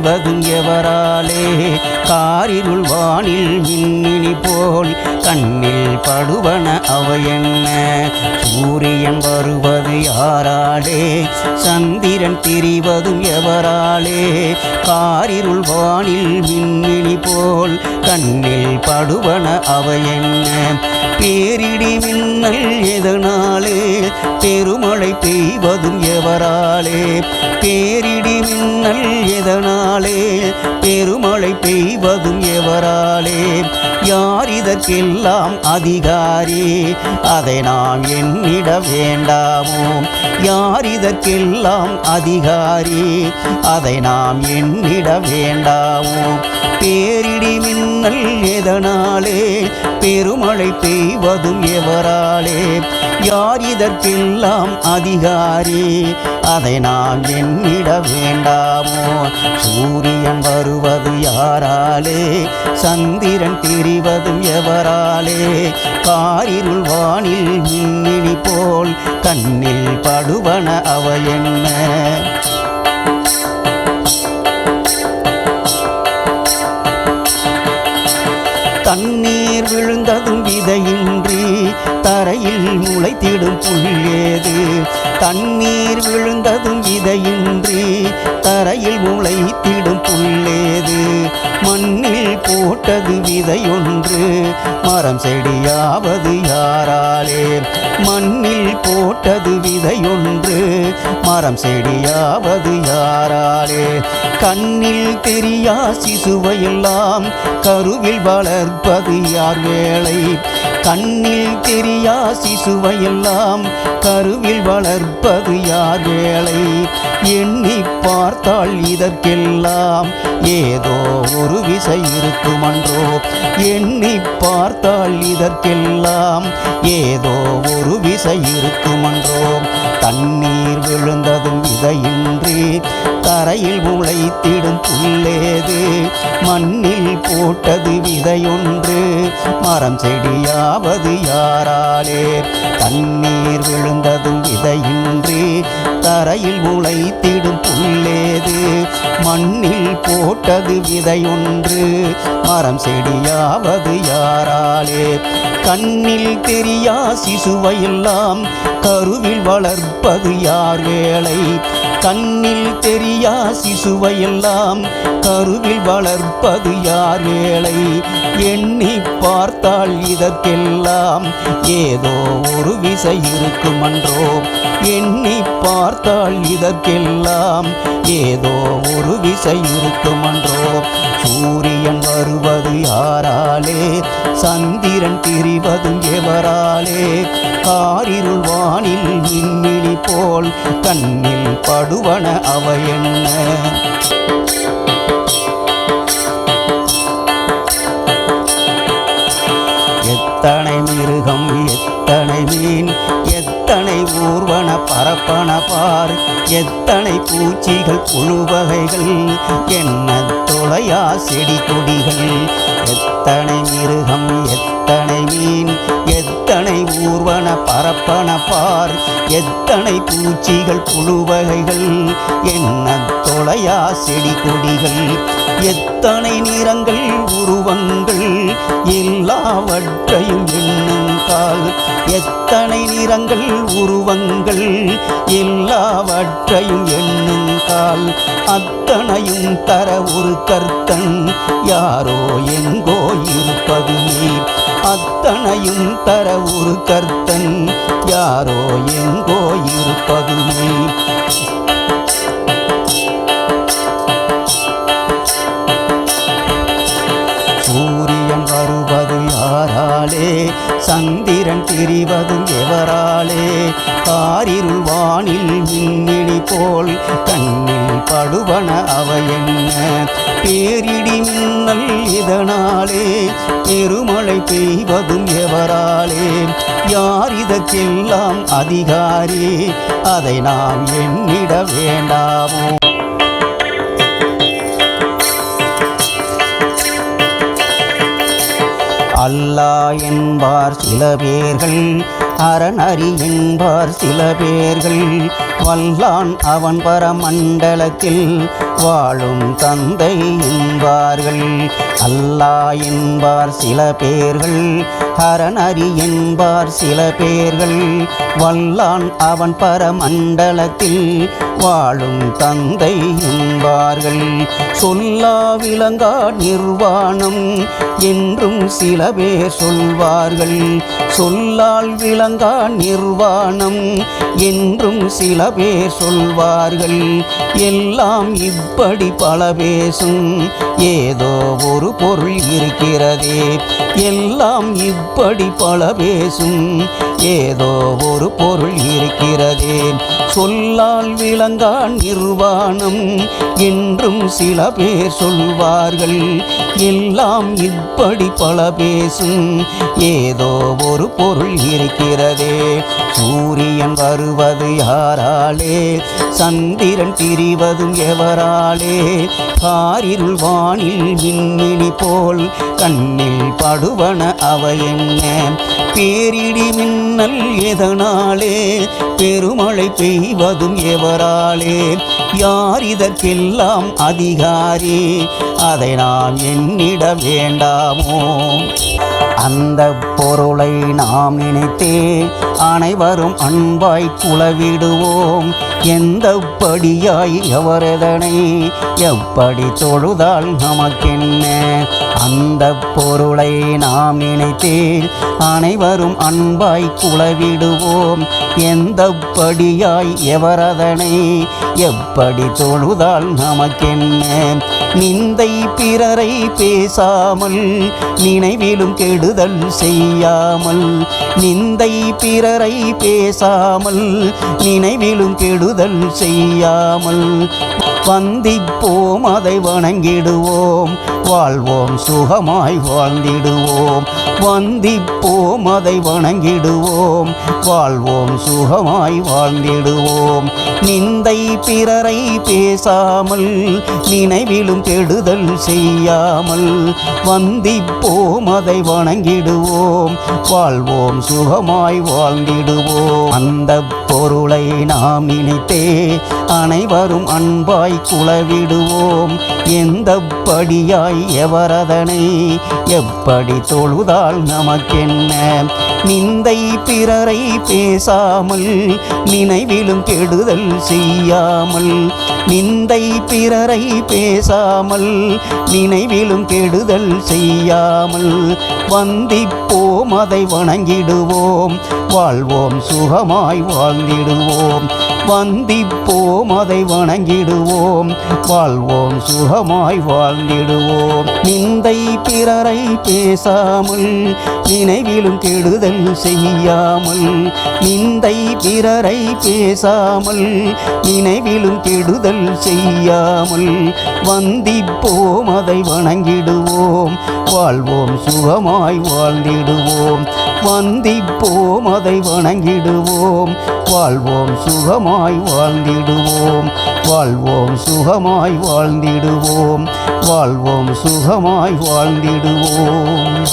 தெரிவதும் எவராலே? காரிருள் வானில் மின்னினி போல் கண்ணில் படுவன அவையென்ன சூரியன் வருவது யாராலே? சந்திரன் திரிவதும் எவராலே? காரிருள் வானில் மின்னினி போல் கண்ணில் படுவன அவையென்ன பேரிடி மின்னல் எதனாலே பெருமழை பெய்வதும் எவராலே? பேரிடி மின்னல் எதனாலே பெருமழை பெய்வதும் எவராலே? யார் இதற்கெல்லாம் அதிகாரி? அதை நாம் எண்ணிட வேண்டாமோ? யார் இதற்கெல்லாம் அதிகாரி? அதை நாம் எண்ணிட வேண்டாமோ? பேரிடி மின்னல் எதனாலே பெருமழை பெய் பெய்வதும் எவராலே? யார் இதற்கெல்லாம் அதிகாரி? அதை நான் எண்ணிட வேண்டாமோ? சூரியன் வருவது யாராலே? சந்திரன் தெரிவதும் எவராலே? காரிருள் வானில் மின்னினி போல் கண்ணில் படுவன அவையென்ன தரையில் முளைத்திடும் புள்ளேது போட்டது விதையொன்று. மரம் செடியாவது யாராலே? மண்ணில் போட்டது விதையொன்று. மரம் செடியாவது யாராலே? கண்ணில் தெரியா சிசுவையெல்லாம் கருவில் வளர்ப்பது யார் வேளை கண்ணில் தெரியா சிசுவையெல்லாம் கருவில் வளர்ப்பது யார் வேளை எண்ணி பார்த்தால் இதற்கெல்லாம் ஏதோ ஒரு விசை இருக்குமன்றோ எண்ணி பார்த்தால் இதற்கெல்லாம் ஏதோ ஒரு விசை இருக்குமன்றோ தண்ணீர் விழுந்ததும் இதையின்றி தரையில் முளைத்திடும் புல்லேது மண்ணில் போட்டது விதையொன்று. மரம் செடியாவது யாராலே? தண்ணீர் விழுந்ததும் விதையின்றி தரையில் முளைத்திடும் புல்லேது. மண்ணில் போட்டது விதையொன்று. மரம் செடியாவது யாராலே. கண்ணில் தெரியா சிசுவையெல்லாம் கருவில் வளர்ப்பது யார் வேளை கண்ணில் தெரியா சிசுவையெல்லாம் கருவில் வளர்ப்பது யார் வேளை எண்ணி பார்த்தால் இதற்கெல்லாம் ஏதோ ஒரு விசை இருக்குமன்றோ? எண்ணி பார்த்தால் இதற்கெல்லாம் ஏதோ ஒரு விசை இருக்குமன்றோ? சூரியன் வருவது யாராலே? சந்திரன் திரிவதும் எவராலே? காரிருள் வானில் மின்மினி போல் கண்ணில் படுவன அவையென்ன பணப்பார் எத்தனை பூச்சிகள் புழுவகைகள் என்ன தொலையா செடி கொடிகள் எத்தனை மிருகம் எத்தனை மீன் எத்தனை ஊர்வன பரப்பன பார் எத்தனை பூச்சிகள் புழுவகைகள் என்ன தொலையா செடி கொடிகள் எத்தனை நிறங்கள் உருவங்கள் எல்லாவற்றையும் எண்ணுங்கால் எத்த அத்தனை நிறங்கள் உருவங்கள் எல்லாவற்றையும் எண்ணும் கால் அத்தனையும் தர ஒரு கர்த்தன். யாரோ எங்கோ இருப்பது நீர். அத்தனையும் தர ஒரு கர்த்தன். யாரோ எங்கோ இருப்பது நீர். சந்திரன் எவராலே? காரிருள் வானில் மின்னிடி போல் கண்ணில் படுவன அவையென்ன பேரிடி மின்னல் இதனாலே பெருமழை பெய்வதும் எவராலே? யார் இதற்கெல்லாம் அதிகாரி? அதை நாம் எண்ணிட வேண்டாமோ? அல்லா என்பார் சில பேர்கள். அறநறி என்பார் சில பேர்கள். வல்லான் அவன் பரமண்டலத்தில் வாழும் தந்தை என்பார்கள். அல்லா என்பார் சில பேர்கள். ஹரநரி என்பார் சில பேர்கள். வல்லான் அவன் பரமண்டலத்தில் வாழும் தந்தை என்பார்கள். சொல்லா விளங்கா நிர்வாணம் என்றும் சில பேர் சொல்வார்கள். சொல்லால் விளங்கா நிர்வாணம் என்றும் சில பேர் சொல்வார்கள். எல்லாம் இப்படி பல பேசும். ஏதோ ஒரு பொருள் இருக்கிறதே. எல்லாம் இப்படி பல பேசும். ஏதோ ஒரு பொருள் இருக்கிறதே. சொல்லால் விளங்கா நிர்வாணம் என்றும் சில பேர் சொல்வார்கள். எல்லாம் இப்படி பல பேசும். ஏதோ ஒரு பொருள் இருக்கிறது. சூரியன் வருவது யாராலே? சந்திரன் திரிவதும் எவராலே? காரிருள் வானில் விண்மினி போல் கண்ணில் படுவன அவை என்ன? பேரிடி மின்னல் எதனாலே? பெருமழை பெய்வதும் எவராலே? யார் இதற்கெல்லாம் அதிகாரி? அதை நாம் எண்ணிட வேண்டாமோ? அந்த பொருளை நாம் நினைத்தே அனைவரும் அன்பாய் குலவிடுவோம். எந்த படியாய் எவரதனை எப்படி தொழுதால் நமக்கென்ன? அந்த பொருளை நாம் நினைத்தே அனைவரும் அன்பாய் குலவிடுவோம். எந்த படியாய் எவரதனை எப்படி தொழுதால் நமக்கென்ன? நிந்தை பிறரை பேசாமல் நினைவிலும் கெடு கெடுதல் செய்யாமல் நிந்தை பிறரை பேசாமல் நினைவிலும் கெடுதல் செய்யாமல் வந்திப்போம் அதை வணங்கிடுவோம். வாழ்வோம் சுகமாய் வாழ்ந்திடுவோம். வந்திப்போம் அதை வணங்கிடுவோம். வாழ்வோம் சுகமாய் வாழ்ந்திடுவோம். நிந்தை பிறரை பேசாமல் நினைவிலும் கெடுதல் செய்யாமல் வந்திப்போம் அதை வணங்கிடுவோம். வாழ்வோம் சுகமாய் வாழ்ந்திடுவோம். அந்த பொருளை நாம் நினைத்தே அனைவரும் அன்பாய் குலவிடுவோம். எந்த படியாய் எவரதனை எப்படி தொழுதால் நமக்கென்ன? நிந்தை பிறரை பேசாமல் நினைவிலும் கெடுதல் செய்யாமல் நிந்தை பிறரை பேசாமல் நினைவிலும் கெடுதல் செய்யாமல் வந்திப்போம் அதை வணங்கிடுவோம். வாழ்வோம் சுகமாய் வாழ்ந்திடுவோம். வந்திப்போம் அதை வணங்கிடுவோம். வாழ்வோம் சுகமாய் வாழ்ந்திடுவோம். நிந்தை பிறரை பேசாமல் நினைவிலும் கெடுதல் செய்யாமல் நிந்தை பிறரை பேசாமல் நினைவிலும் கெடுதல் செய்யாமல் வந்திப்போம் அதை வணங்கிடுவோம். வாழ்வோம் சுகமாய் வாழ்ந்திடுவோம். வந்திப்போம் அதை வணங்கிடுவோம். வாழ்வோம் சுகமாய் வாழ்ந்திடுவோம். வாழ்வோம் சுகமாய் வாழ்ந்திடுவோம். வாழ்வோம் சுகமாய் வாழ்ந்திடுவோம்.